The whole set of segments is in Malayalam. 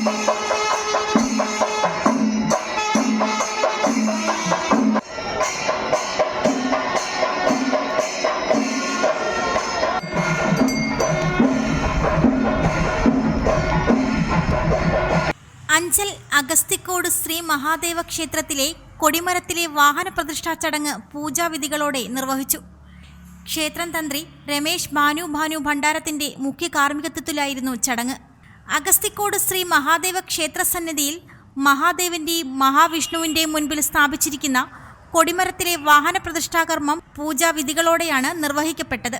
അഞ്ചൽ അഗസ്തിക്കോട് ശ്രീ മഹാദേവ ക്ഷേത്രത്തിലെ കൊടിമരത്തിലെ വാഹന പ്രതിഷ്ഠാ ചടങ്ങ് പൂജാവിധികളോടെ നിർവഹിച്ചു. ക്ഷേത്രം തന്ത്രി രമേശ് ഭാനു ഭാനു ഭണ്ഡാരത്തിന്റെ മുഖ്യ കാർമ്മികത്വത്തിലായിരുന്നു ചടങ്ങ്. അഗസ്തിക്കോട് ശ്രീ മഹാദേവ ക്ഷേത്ര സന്നിധിയിൽ മഹാദേവന്റെയും മഹാവിഷ്ണുവിന്റെയും മുൻപിൽ സ്ഥാപിച്ചിരിക്കുന്ന കൊടിമരത്തിലെ വാഹന പ്രതിഷ്ഠാകർമ്മം പൂജാവിധികളോടെയാണ് നിർവഹിക്കപ്പെട്ടത്.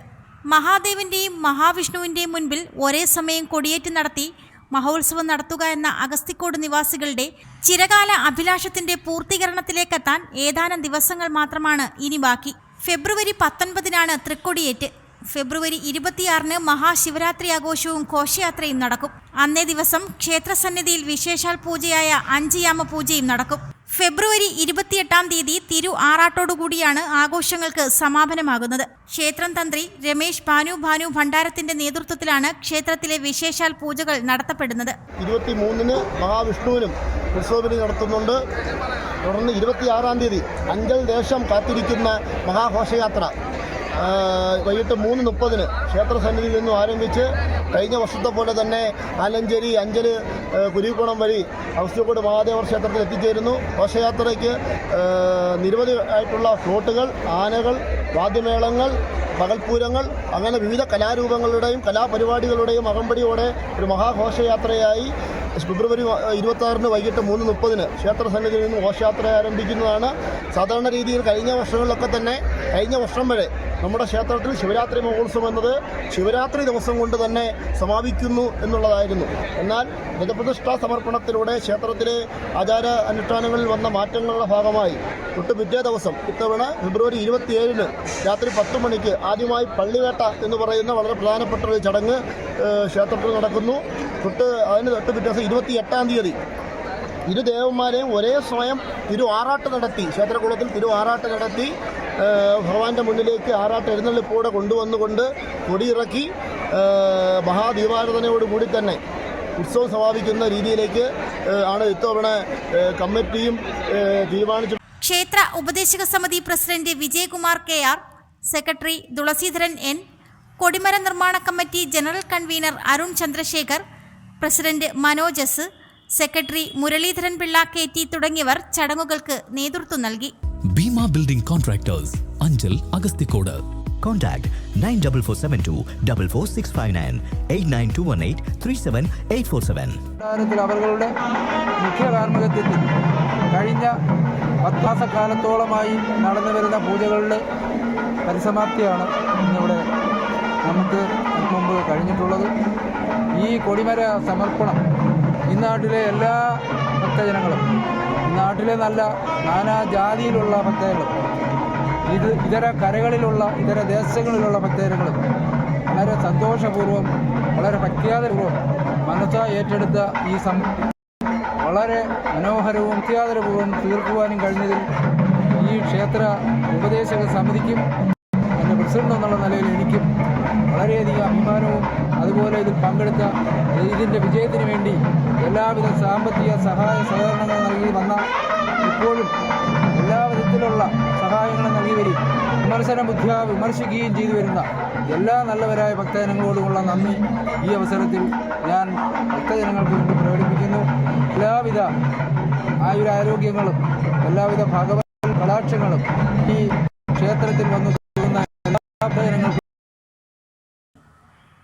മഹാദേവന്റെയും മഹാവിഷ്ണുവിന്റെയും മുൻപിൽ ഒരേ സമയം കൊടിയേറ്റ് നടത്തി മഹോത്സവം നടത്തുക എന്ന അഗസ്തിക്കോട് നിവാസികളുടെ ചിരകാല അഭിലാഷത്തിന്റെ പൂർത്തീകരണത്തിലേക്കെത്താൻ ഏതാനും ദിവസങ്ങൾ മാത്രമാണ് ഇനി ബാക്കി. ഫെബ്രുവരി പത്തൊൻപതിനാണ് തൃക്കൊടിയേറ്റ്. ഫെബ്രുവരി ഇരുപത്തിയാറിന് മഹാശിവരാത്രി ആഘോഷവും ഘോഷയാത്രയും നടക്കും. അന്നേ ദിവസം ക്ഷേത്രസന്നിധിയിൽ വിശേഷാൽ പൂജയായ അഞ്ചിയാമ പൂജയും നടക്കും. ഫെബ്രുവരി ഇരുപത്തിയെട്ടാം തീയതി തിരു ആറാട്ടോടുകൂടിയാണ് ആഘോഷങ്ങൾക്ക് സമാപനമാകുന്നത്. ക്ഷേത്രം തന്ത്രി രമേശ് ഭാനു ഭാനു ഭണ്ഡാരത്തിന്റെ നേതൃത്വത്തിലാണ് ക്ഷേത്രത്തിലെ വിശേഷാൽ പൂജകൾ നടത്തപ്പെടുന്നത്. ഇരുപത്തിമൂന്നിന് മഹാവിഷ്ണുവിനും ഉത്സവബലി നടത്തുന്നുണ്ട്. തുടർന്ന് ഇരുപത്തിയാറാം തീയതി അഞ്ചൽ ദേശം കാത്തിരിക്കുന്ന മഹാഘോഷയാത്ര. വൈകിട്ട് മൂന്ന് മുപ്പതിന് ക്ഷേത്രസന്നിധിയിൽ നിന്നും ആരംഭിച്ച് കഴിഞ്ഞ വർഷത്തെ പോലെ തന്നെ ആലഞ്ചേരി അഞ്ചൽ കുരിക്കുളം വഴി അവസ്ഥക്കോട് മഹാദേവർ ക്ഷേത്രത്തിൽ എത്തിച്ചേരുന്നു. ഘോഷയാത്രയ്ക്ക് നിരവധി ആയിട്ടുള്ള ഫ്ലോട്ടുകൾ ആനകൾ വാദ്യമേളങ്ങൾ പകൽപ്പൂരങ്ങൾ അങ്ങനെ വിവിധ കലാരൂപങ്ങളുടെയും കലാപരിപാടികളുടെയും അകമ്പടിയോടെ ഒരു മഹാഘോഷയാത്രയായി ഫെബ്രുവരി ഇരുപത്തി ആറിന് വൈകിട്ട് മൂന്ന് മുപ്പതിന് ക്ഷേത്ര സന്നിധിയിൽ നിന്ന് ഘോഷയാത്ര ആരംഭിക്കുന്നതാണ്. സാധാരണ രീതിയിൽ കഴിഞ്ഞ വർഷങ്ങളിലൊക്കെ തന്നെ കഴിഞ്ഞ വർഷം വരെ നമ്മുടെ ക്ഷേത്രത്തിൽ ശിവരാത്രി മഹോത്സവം എന്നത് ശിവരാത്രി ദിവസം കൊണ്ട് തന്നെ സമാപിക്കുന്നു എന്നുള്ളതായിരുന്നു. എന്നാൽ ഗജപ്രതിഷ്ഠാ സമർപ്പണത്തിലൂടെ ക്ഷേത്രത്തിലെ ആചാര അനുഷ്ഠാനങ്ങളിൽ വന്ന മാറ്റങ്ങളുടെ ഭാഗമായി തൊട്ട് പിറ്റേ ദിവസം ഇത്തവണ ഫെബ്രുവരി ഇരുപത്തിയേഴിന് രാത്രി പത്ത് മണിക്ക് ആദ്യമായി പള്ളിവേട്ട എന്ന് പറയുന്ന വളരെ പ്രധാനപ്പെട്ട ഒരു ചടങ്ങ് ക്ഷേത്രത്തിൽ നടക്കുന്നു. തൊട്ട് അതിന് തൊട്ട് പിറ്റേ ദിവസം ഇരുപത്തി എട്ടാം തീയതി ഇരു ദേവന്മാരെയും ഒരേ സ്വയം തിരു ആറാട്ട് നടത്തി ക്ഷേത്രകുളത്തിൽ തിരു ആറാട്ട് നടത്തി. ഭഗവാന്റെ മുന്നിലേക്ക് ആറാട്ട് എഴുന്നള്ളിപ്പോടെ കൊണ്ടുവന്നുകൊണ്ട് കൊടിയിറക്കി മഹാദീപാരാധനയോട് കൂടി തന്നെ ഉത്സവം സമാപിക്കുന്ന രീതിയിലേക്ക് ആണ് ഇത്തവണ കമ്മിറ്റിയും തീരുമാനിച്ചു. ക്ഷേത്ര ഉപദേശക സമിതി president Vijayakumar K R secretary Thulaseedharan N കൊടിമര നിർമ്മാണ committee general convener Arun Chandrasekhar president മനോജസ് secretary Muraleedharan Pillai K T തുടങ്ങിയവർ ചടങ്ങുകൾക്ക് നേതൃത്വം നൽകി. Building contractors Anchal Agasthikode contact nine double four seven two double four six five nine eight nine two one eight three seven eight four seven അവരുടെ മുഖ്യ കാർമ്മികത്വത്തിൽ കഴിഞ്ഞ പത്താസക്കാലത്തോളമായി നടന്നു വരുന്ന പൂജകളുടെ പരിസമാപ്തിയാണ് ഇന്നിവിടെ നമുക്ക് മുമ്പ് കഴിഞ്ഞിട്ടുള്ളത്. ഈ കൊടിമര സമർപ്പണം ഈ നാട്ടിലെ എല്ലാ ഭക്തജനങ്ങളും നാട്ടിലെ നല്ല നാനാ ജാതിയിലുള്ള ഭക്തജനങ്ങളും ഇത് ഇതര കരകളിലുള്ള ഇതര ദേശങ്ങളിലുള്ള പ്രത്യേകതകളും വളരെ സന്തോഷപൂർവം വളരെ പ്രഖ്യാതപൂർവം മനസ്സാ ഏറ്റെടുത്ത ഈ സം വളരെ മനോഹരവും അത്യാദരപൂർവം തീർക്കുവാനും കഴിഞ്ഞതിൽ ഈ ക്ഷേത്ര ഉപദേശക സമിതിക്കും പ്രസിഡന്റ് എന്നുള്ള നിലയിൽ എനിക്കും വളരെയധികം അഭിമാനവും അതുപോലെ ഇതിൽ പങ്കെടുത്ത ഇതിന്റെ വിജയത്തിന് വേണ്ടി എല്ലാവിധ സാമ്പത്തിക സഹായ സഹകരണങ്ങൾ നൽകി വന്ന ഇപ്പോഴും എല്ലാ വിധത്തിലുള്ള സഹായങ്ങളും നൽകി വരും. വിമർശന ബുദ്ധിയ വിമർശിക്കുകയും ചെയ്തു വരുന്ന എല്ലാ നല്ലവരായ ഭക്തജനങ്ങളോടുമുള്ള നന്ദി. ഈ അവസരത്തിൽ ഞാൻ ഭക്തജനങ്ങൾക്ക് വേണ്ടി പ്രകടിപ്പിക്കുന്നു. എല്ലാവിധ ആയുരാരോഗ്യങ്ങളും എല്ലാവിധ ഭഗവത് കടാക്ഷങ്ങളും ഈ ക്ഷേത്രത്തിൽ വന്നു